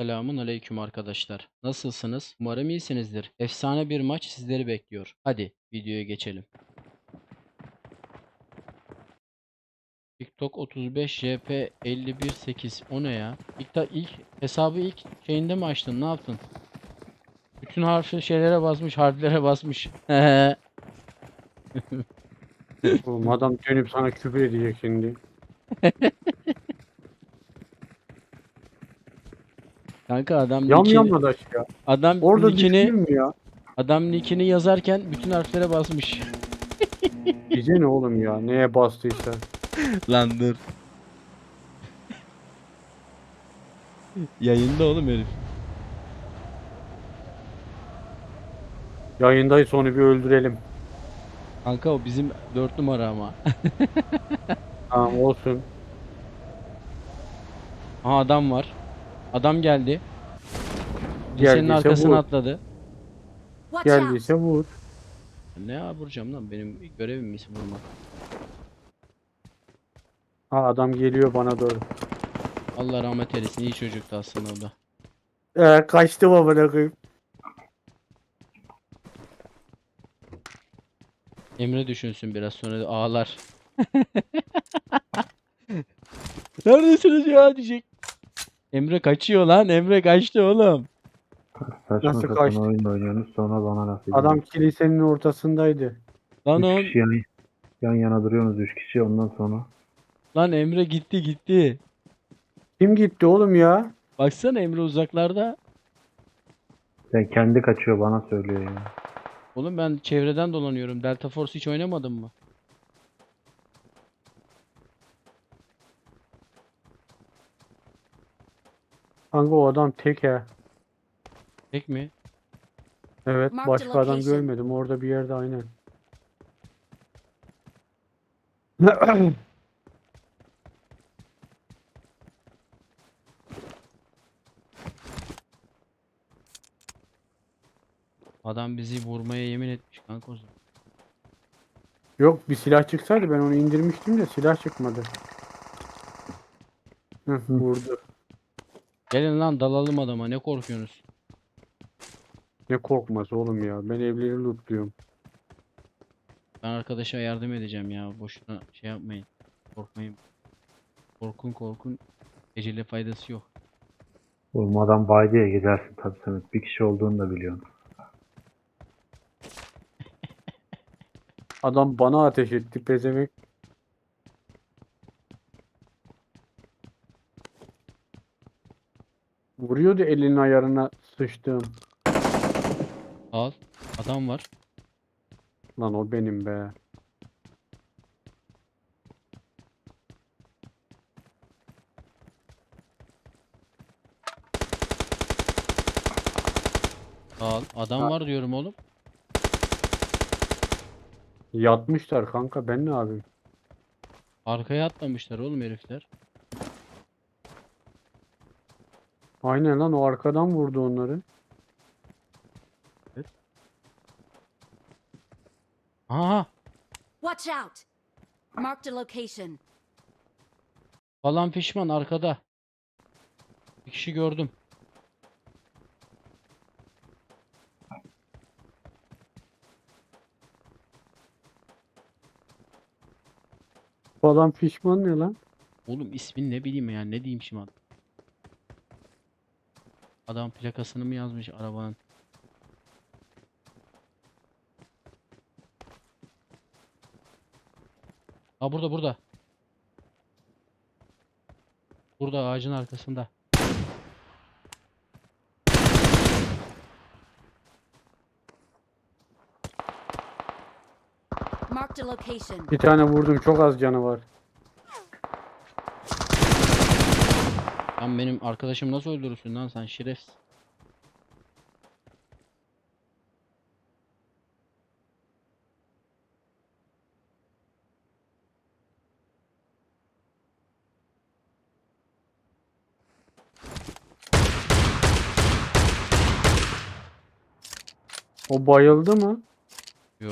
Selamun aleyküm arkadaşlar. Nasılsınız? Umarım iyisinizdir. Efsane bir maç sizleri bekliyor. Hadi videoya geçelim. TikTok 35 JP 518 o ne ya? İlk, da, ilk hesabı ilk şeyinde mi açtın? Ne yaptın? Bütün harfli şeylere basmış, harflere basmış. Oğlum adam dönüp sana küfür edecek şimdi. Kanka adam Yam nickini, yamadaş ya. adam Orada nickini, düştün mü ya? adam nickini yazarken bütün harflere basmış. Bize ne oğlum ya? Neye bastıysa. Lan dur. Yayında oğlum herif. Yayındayız onu bir öldürelim. Kanka o bizim 4 numara ama. Tamam olsun. Aha adam var. Adam geldi. Geldiyse arkasına vur. atladı. Watch out! Geldiyse vur. Ne ya vuracağım lan benim görevim mi vurmak. Ha adam geliyor bana doğru. Allah rahmet eylesin iyi çocuktu aslında o da. Ee, kaçtım amına koyayım. Emre düşünsün biraz sonra da ağlar. Neredesiniz ya diyecek. Emre kaçıyor lan. Emre kaçtı oğlum. Saçma Nasıl sapan kaçtı? oyun oynuyorsunuz sonra bana laf ediyorsunuz. Adam kilisenin ortasındaydı. Lan o Üç kişi yan, yan yana duruyorsunuz 3 kişi ondan sonra. lan Emre gitti gitti. Kim gitti oğlum ya? Baksana Emre uzaklarda. Ya kendi kaçıyor bana söylüyor ya. Oğlum ben çevreden dolanıyorum. Delta Force hiç oynamadın mı? Kanka o adam tek ha. Tek mi? Evet Mark the başka adam location. görmedim. Orada bir yerde aynen. Adam bizi vurmaya yemin etmiş kanka o zaman. Yok bir silah çıksaydı ben onu indirmiştim de silah çıkmadı. Hı, vurdu. Gelin lan dalalım adama ne korkuyorsunuz? Ne korkması oğlum ya. Ben evleri lootluyorum. Ben arkadaşa yardım edeceğim ya. Boşuna şey yapmayın. Korkmayın. Korkun korkun. Ecele faydası yok. Oğlum adam bay diye gidersin tabii Samet. Bir kişi olduğunu da biliyorsun. Adam bana ateş etti pezevenk. Vuruyordu elinin ayarına sıçtım. Al. Adam var. Lan o benim be. Al. Adam Ha. var diyorum oğlum. Yatmışlar kanka ben ne yapayım? Arkaya atlamışlar oğlum herifler. Aynen lan o arkadan vurdu onları. Aha. Watch out! Marked a location. Falan pişman arkada. Bir kişi gördüm. Falan pişman ne lan? Oğlum ismini ne bileyim ya ne diyeyim şimdi adam. Adam plakasını mı yazmış arabanın? Ha burada burada. Burada ağacın arkasında. Marked a location. Bir tane vurdum çok az canı var. Lan benim arkadaşım nasıl öldürürsün lan sen şerefsiz. O bayıldı mı? Yo.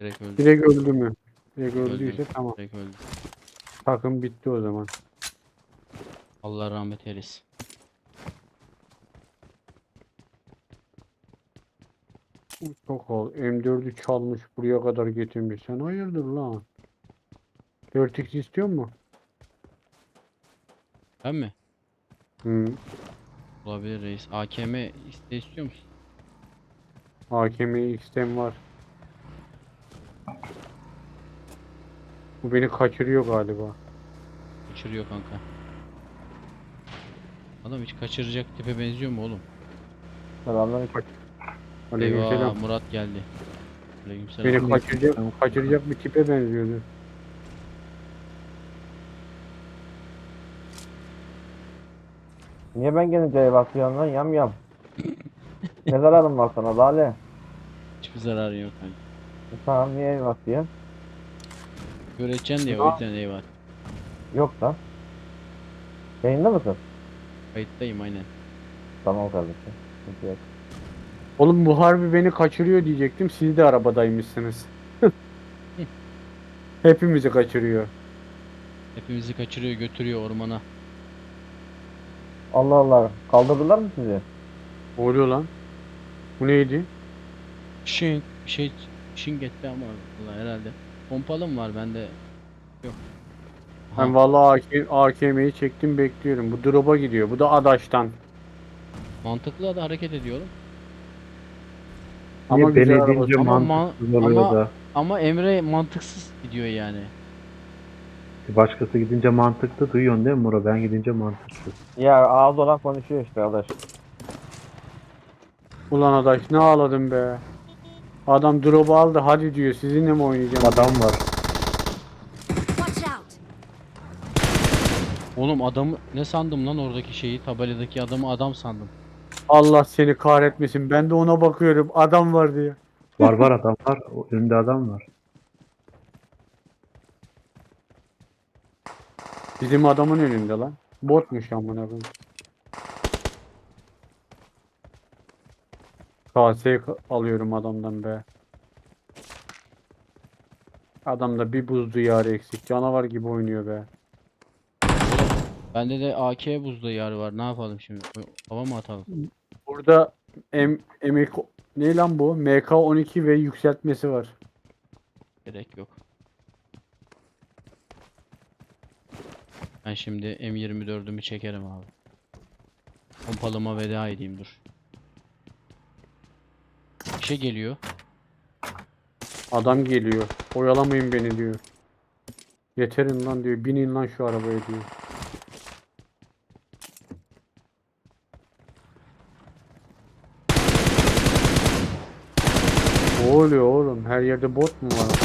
Direkt öldü. Direkt öldü mü? Direkt Öldü. öldüyse tamam. Direkt öldü. Takım bitti o zaman. Allah rahmet eylesin. Sakal M4'ü çalmış buraya kadar getirmiş. Sen hayırdır lan? 4x istiyor mu? Ben mi? Hı. Olabilir reis. AKM iste istiyor musun? AKM X'ten var. Bu beni kaçırıyor galiba. Kaçırıyor kanka. Adam hiç kaçıracak tipe benziyor mu oğlum? Selamünaleyküm. Eyvah Aleykümselam. Murat geldi. Aleykümselam. Beni kaçıracak, kaçıracak bir tipe benziyordu. Niye ben gelince ev atıyorsun lan yam yam? ne zararım var sana Lale? Hiçbir zararı yok kanka. E Tamam niye ev atıyorsun? Öğreteceksin diye o yüzden eyvah. Yok lan. Yayında mısın? Kayıttayım aynen. Tamam kardeşim. Sıkıntı yok. Oğlum bu harbi beni kaçırıyor diyecektim. Siz de arabadaymışsınız. Hepimizi kaçırıyor. Hepimizi kaçırıyor götürüyor ormana. Allah Allah. Kaldırdılar mı sizi? Ne oluyor lan? Bu neydi? Şey şink etti ama vallahi herhalde. Pompalı mı var bende? Yok. Ben vallahi AK AKM'yi çektim bekliyorum. Bu drop'a gidiyor. Bu da Adaş'tan. mantıklı da hareket ediyorum. Ama Niye güzel beni araba. Ama mantıksız ma- oluyor ama- da. Ama Emre mantıksız gidiyor yani. Başkası gidince mantıklı duyuyorsun değil mi Muro? Ben gidince mantıksız. Ya ağız olan konuşuyor işte arkadaş. Ulan Adaş ne ağladın be. Adam drop'u aldı hadi diyor sizinle mi oynayacağım? Adam var. Watch out! Oğlum adamı ne sandım lan oradaki şeyi tabeladaki adamı adam sandım. Allah seni kahretmesin. Ben de ona bakıyorum. Adam var diye. Var var adam var. O Önünde adam var. Bizim adamın önünde lan. Botmuş amına koyayım. KS ka- alıyorum adamdan be. Adamda bir buz duyarı eksik. Canavar gibi oynuyor be. Bende de AK buzda yer var. Ne yapalım şimdi? Hava mı atalım? Burada M, M ne lan bu? MK12 ve yükseltmesi var. Gerek yok. Ben şimdi M24'ümü çekerim abi. Pompalıma veda edeyim dur. Bir şey geliyor. Adam geliyor. Oyalamayın beni diyor. Yeterin lan diyor. Binin lan şu arabaya diyor. Oluyor oğlum? Her yerde bot mu var?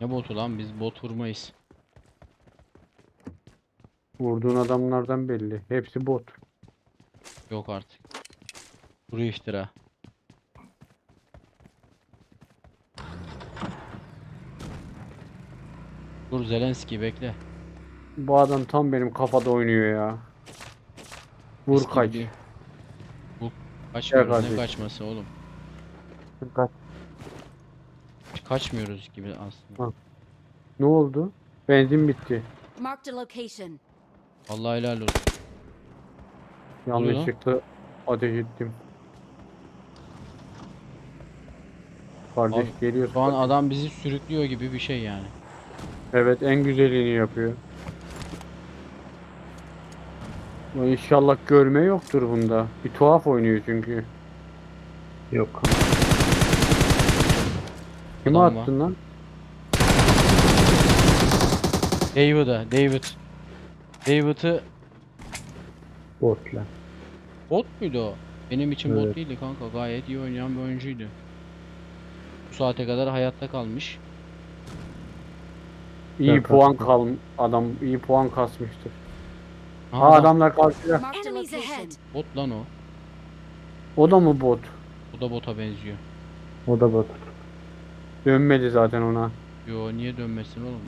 Ne botu lan biz bot vurmayız. Vurduğun adamlardan belli. Hepsi bot. Yok artık. Kuru iftira. Dur Zelenski bekle. Bu adam tam benim kafada oynuyor ya. Vur Eski kaç. gibi. Kaçmıyoruz ne kardeşim. kaçması oğlum. Hiç kaçmıyoruz gibi aslında. Ne oldu? Benzin bitti. Marked a location. Vallahi helal olsun. oluyor lan? Yanlışlıkla ateş ettim. Kardeş Abi, geliyor. Şu an adam bizi sürüklüyor gibi bir şey yani. Evet en güzelini yapıyor. Ulan İnşallah görme yoktur bunda. Bir tuhaf oynuyor çünkü. Yok. Kime Adam var. attın lan? David'a, David. David'ı Bot lan. bot muydu o? Benim için bot Evet. değildi kanka. Gayet iyi oynayan bir oyuncuydu. Bu saate kadar hayatta kalmış. İyi Ben puan kastım. kal adam iyi puan kasmıştır. Ha adam- adamlar karşıda. Marked a Enemies location. ahead. Bot lan o. O da mı bot? O da bota benziyor. O da bot. Dönmedi zaten ona. Yo niye dönmesin oğlum?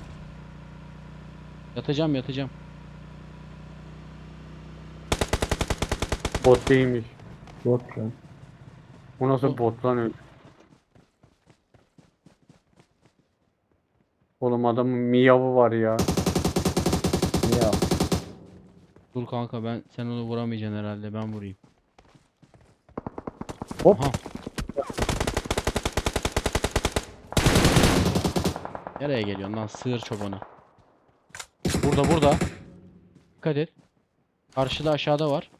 Yatacağım yatacağım. Bot değilmiş. Bot lan. O nasıl O- bot lan öyle? Oğlum adamın miyavı var ya. Ya. Dur kanka ben sen onu vuramayacaksın herhalde ben vurayım. Hop. Aha. Nereye geliyorsun lan sığır çobanı? Burada burada. Dikkat et. Karşıda aşağıda var.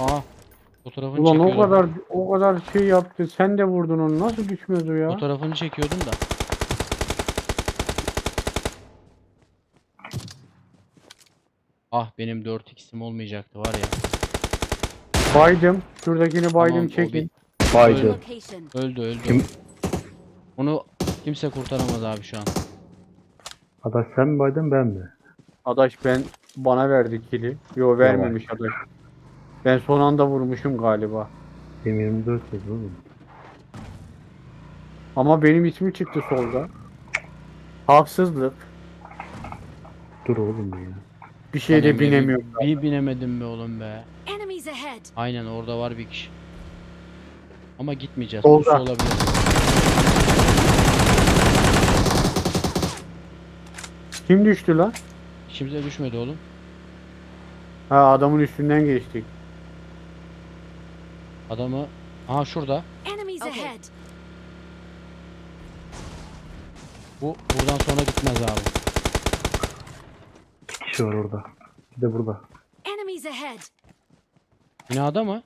Aha. Fotoğrafını Ulan o çekiyordum. kadar o kadar şey yaptı. Sen de vurdun onu. Nasıl düşmedi o ya? Fotoğrafını çekiyordum da. Ah benim 4x'im olmayacaktı var ya. Baydım. Şuradakini baydım Tamam, o çekin. Baydı. Location. Öldü öldü. Kim? Onu kimse kurtaramaz abi şu an. Adaş sen mi baydın ben mi? Adaş ben bana verdi kili. Yo vermemiş adaş. Ben son anda vurmuşum galiba. M24 dedi oğlum. Ama benim ismi çıktı solda. Haksızlık. Dur oğlum ya. Bir şey de bir- binemiyorum. Bir binemedim be oğlum be. Enemies ahead. Aynen orada var bir kişi. Ama gitmeyeceğiz. Solda. Pusu olabilir. Kim düştü lan? İşimize düşmedi oğlum. Ha adamın üstünden geçtik. Adamı Aha şurada. Enemies Okay. ahead. Bu buradan sonra gitmez abi. Kişi var orada. Bir de burada. Enemies ahead. Binada mı?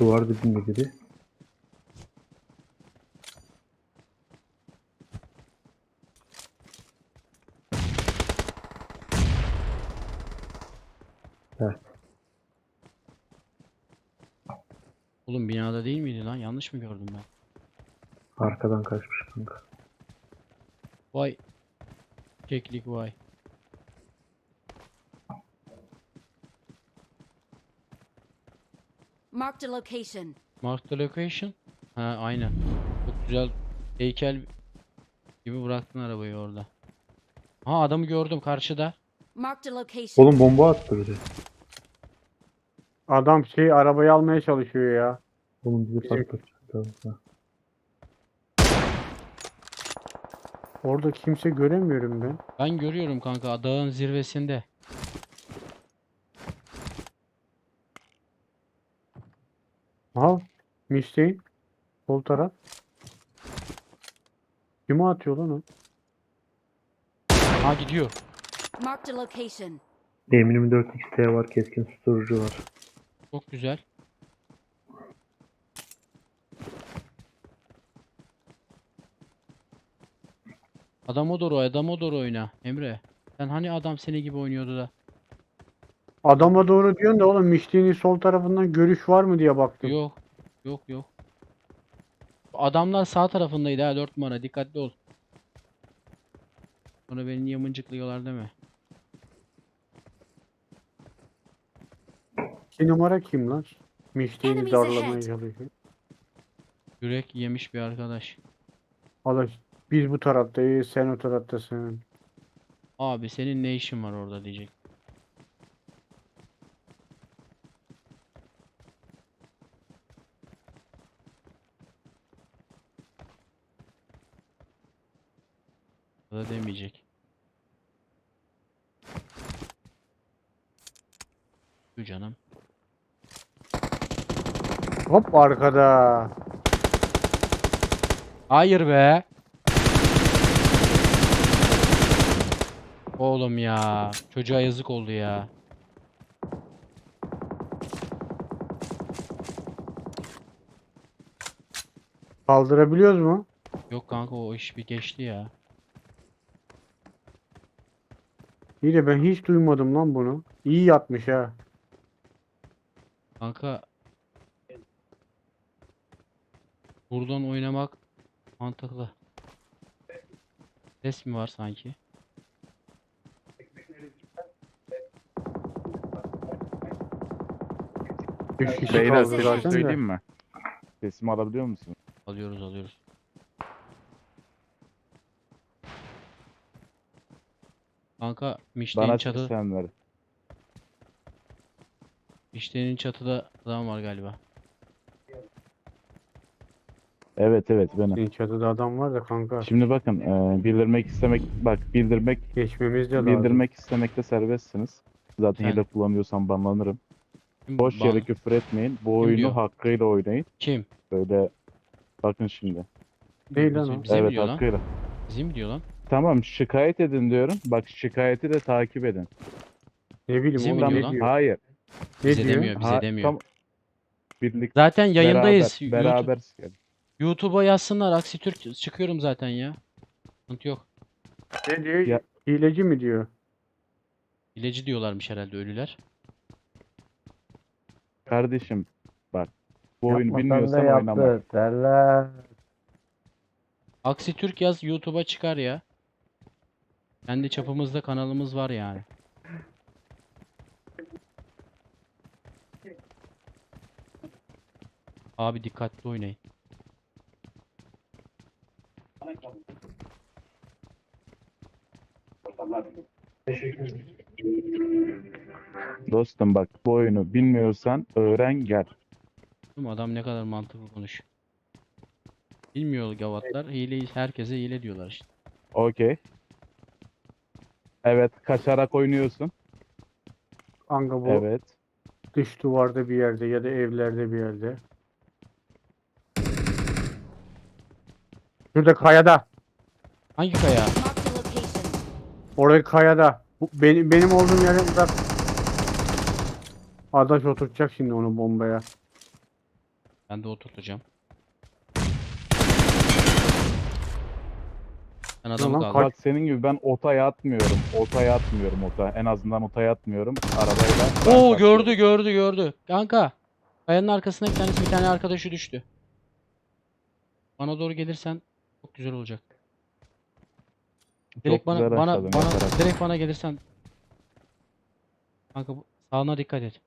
Duvar dibinde biri. Evet. Oğlum binada değil miydi lan? Yanlış mı gördüm ben? Arkadan kaçmış kanka. Vay. Keklik vay. Marked a location. Mark the location. Ha aynen. Çok güzel heykel gibi bıraktın arabayı orada. Ha adamı gördüm karşıda. Marked a location. Oğlum bomba attı biri. Adam şey arabayı almaya çalışıyor ya. Oğlum bizi patlatacak. Orada kimse göremiyorum ben. Ben görüyorum kanka dağın zirvesinde. Mustang. Sol taraf. Kime atıyor lan o? Ha gidiyor. Marked a location. M24 XT var. Keskin susturucu var. Çok güzel. Adama doğru, adama doğru oyna Emre. Sen hani adam seni gibi oynuyordu da. Adama doğru diyorsun da oğlum Mustang'in sol tarafından görüş var mı diye baktım. Yok. Yok yok. Adamlar sağ tarafındaydı ha 4 numara dikkatli ol. Sonra beni niye mıncıklıyorlar deme. İki numara kim lan? Mustang'i Enemies darlamaya ahead. çalışıyor. Yürek yemiş bir arkadaş. Adaş biz bu taraftayız sen o taraftasın. Abi senin ne işin var orada diyecek. Da demeyecek. Şu canım. Hop arkada. Hayır be. Oğlum ya. Çocuğa yazık oldu ya. Kaldırabiliyoruz mu? Yok kanka o iş bir geçti ya. İyi de ben hiç duymadım lan bunu. İyi yatmış ha. Kanka buradan oynamak mantıklı. Ses mi var sanki? Üç kişi Beyler kaldı bir şey zaten de. söyleyeyim mi? Sesimi alabiliyor musun? Alıyoruz alıyoruz. Kanka Mişte'nin Bana çatı, sen ver. Mişte'nin çatıda adam var galiba. Evet evet benim. Senin çatıda adam var da kanka. Şimdi bakın e, bildirmek istemek bak bildirmek Geçmemiz de lazım. bildirmek istemekte serbestsiniz. Zaten Sen- hile kullanıyorsam banlanırım. Kim Boş ban- yere küfür etmeyin. Bu oyunu diyor? hakkıyla oynayın. Kim? Böyle bakın şimdi. Değil lan o. bize mi evet diyor lan? hakkıyla. Bize mi diyor lan? Tamam şikayet edin diyorum. Bak şikayeti de takip edin. Ne bileyim Bize mi oğlum diyor ne lan? diyor? Hayır. Ne Bize diyor? demiyor, bize Ha- demiyor. tam- Birlik Zaten yayındayız. beraber, YouTube- beraber sikelim. YouTube'a yazsınlar. Aksi Türk çıkıyorum zaten ya. Sıkıntı yok. Ne diyor? Ya- Hileci mi diyor? İleci diyorlarmış herhalde ölüler. Kardeşim bak. Bu oyunu bilmiyorsan oynama. derler. Aksi Türk yaz YouTube'a çıkar ya. Kendi çapımızda kanalımız var yani. Abi dikkatli oynayın. Dostum bak bu oyunu bilmiyorsan öğren gel. Mi? Adam ne kadar mantıklı konuşuyor. Bilmiyor gavatlar. Hileyi herkese hile diyorlar işte. Okey. Evet kaçarak oynuyorsun. Kanka bu Evet. dış duvarda bir yerde ya da evlerde bir yerde. Şurada kayada. Hangi kaya? Marked a location. Orada kayada. Bu, benim, benim olduğum yere uzak. Adaş oturtacak şimdi onu bombaya. Ben de oturtacağım. Ben adamı lan, kaldım. Bak senin gibi ben otaya atmıyorum. Otaya atmıyorum ota. En azından otaya atmıyorum. Arabayla. Oo gördü gördü gördü. Kanka. Kayanın arkasına bir tanesi bir tane arkadaşı düştü. Bana doğru gelirsen çok güzel olacak. Direkt Çok bana bana bana yatarak. direkt bana gelirsen. Kanka bu- sağına dikkat et.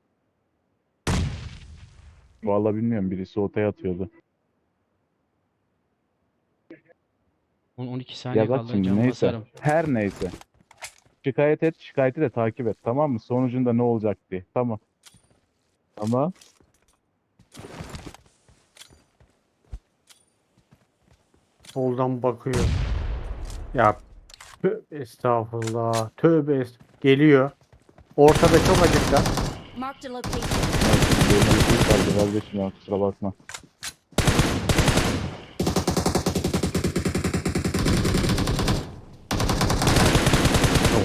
Vallahi bilmiyorum birisi otaya atıyordu. 12 saniye Ya bak kaldı şimdi neyse. basarım. Her neyse. Şikayet et, şikayeti de takip et. Tamam mı? Sonucunda ne olacak diye. Tamam. Ama Soldan bakıyor. Ya tövbe estağfurullah. Tövbe est Geliyor. Ortada çok acıkta. Marked a location. benim bir şey kaldı ya kusura bakma.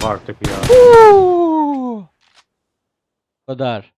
Artık ya. Bu kadar.